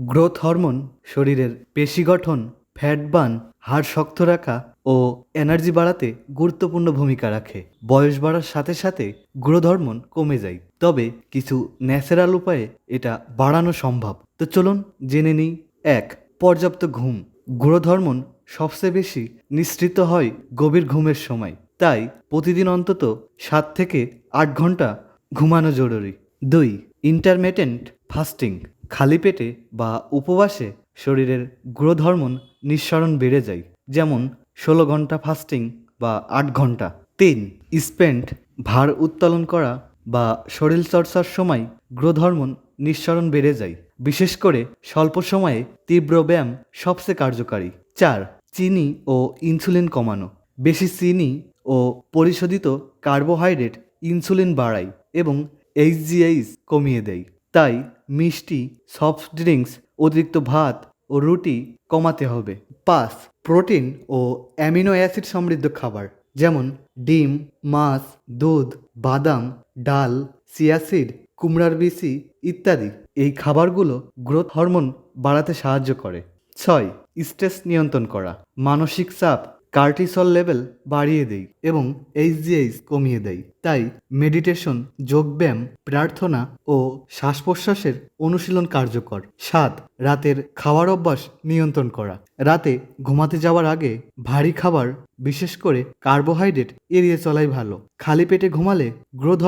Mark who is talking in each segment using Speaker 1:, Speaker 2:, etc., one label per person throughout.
Speaker 1: Growth hormone, শরীরের পেশি গঠন, ফ্যাট বার্ন, হাড় শক্ত রাখা ও এনার্জি বাড়াতে গুরুত্বপূর্ণ ভূমিকা রাখে। বয়স বাড়ার সাথে সাথে গ্রোথ হরমোন কমে যায়। তবে কিছু ন্যাচারাল উপায়ে এটা বাড়ানো সম্ভব। তো চলুন জেনে নিই। এক, পর্যাপ্ত ঘুম। গ্রোথ হরমোন সবচেয়ে বেশি নিঃসৃত হয় গভীর ঘুমের সময়। তাই প্রতিদিন অন্তত সাত থেকে আট ঘণ্টা ঘুমানো জরুরি। দুই ইন্টারমিটেন্ট ফাস্টিং, খালি পেটে বা উপবাসে শরীরের গ্রোথ হরমোন নিঃসরণ বেড়ে যায়। যেমন, ষোলো ঘণ্টা ফাস্টিং বা আট ঘণ্টা। তিন, স্পেন্ট, ভার উত্তোলন করা বা শরীরচর্চার সময় গ্রোথ হরমোন নিঃসরণ বেড়ে যায়। বিশেষ করে স্বল্প সময়ে তীব্র ব্যায়াম সবচেয়ে কার্যকারী। চার, চিনি ও ইনসুলিন কমানো। বেশি চিনি ও পরিশোধিত কার্বোহাইড্রেট ইনসুলিন বাড়ায় এবং এইচজিএইচ কমিয়ে দেয়। তাই মিষ্টি সফট ড্রিঙ্কস অতিরিক্ত ভাত ও রুটি কমাতে হবে। পাঁচ, প্রোটিন ও অ্যামিনো অ্যাসিড সমৃদ্ধ খাবার, যেমন ডিম, মাছ, দুধ, বাদাম, ডাল সিয়াসিড কুমড়ার বিচি ইত্যাদি। এই খাবারগুলো গ্রোথ হরমোন বাড়াতে সাহায্য করে। ছয়, স্ট্রেস নিয়ন্ত্রণ করা। মানসিক চাপ কার্টিসল লেভেল বাড়িয়ে দেয় এবং এইচজিএইচ কমিয়ে দেয় তাই মেডিটেশন, যোগব্যায়াম, প্রার্থনা ও শ্বাস প্রশ্বাসের অনুশীলন কার্যকর। সাত, রাতের খাওয়ার অভ্যাস নিয়ন্ত্রণ করা। রাতে ঘুমাতে যাওয়ার আগে ভারী খাবার, বিশেষ করে কার্বোহাইড্রেট, এড়িয়ে চলাই ভালো। খালি পেটে ঘুমালে গ্রোথ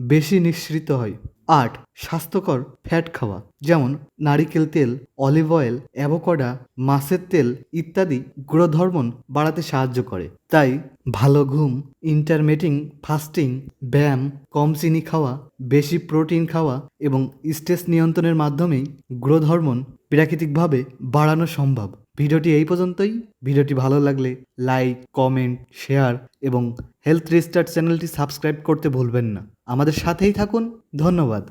Speaker 1: বেশি নিঃসৃত হয়। আট স্বাস্থ্যকর ফ্যাট খাওয়া, যেমন নারিকেল তেল, অলিভ অয়েল, অ্যাভোকাডা, মাছের তেল ইত্যাদি গ্রোথ হরমোন বাড়াতে সাহায্য করে। তাই ভালো ঘুম ইন্টারমিটিং ফাস্টিং ব্যায়াম, কম চিনি খাওয়া, বেশি প্রোটিন খাওয়া এবং স্ট্রেস নিয়ন্ত্রণের মাধ্যমেই গ্রোথ হরমোন প্রাকৃতিকভাবে বাড়ানো সম্ভব। ভিডিওটি এই পর্যন্তই। ভিডিওটি ভালো লাগলে লাইক, কমেন্ট, শেয়ার এবং হেলথ রিস্টার্ট চ্যানেলটি সাবস্ক্রাইব করতে ভুলবেন না। আমাদের সাথেই থাকুন। ধন্যবাদ।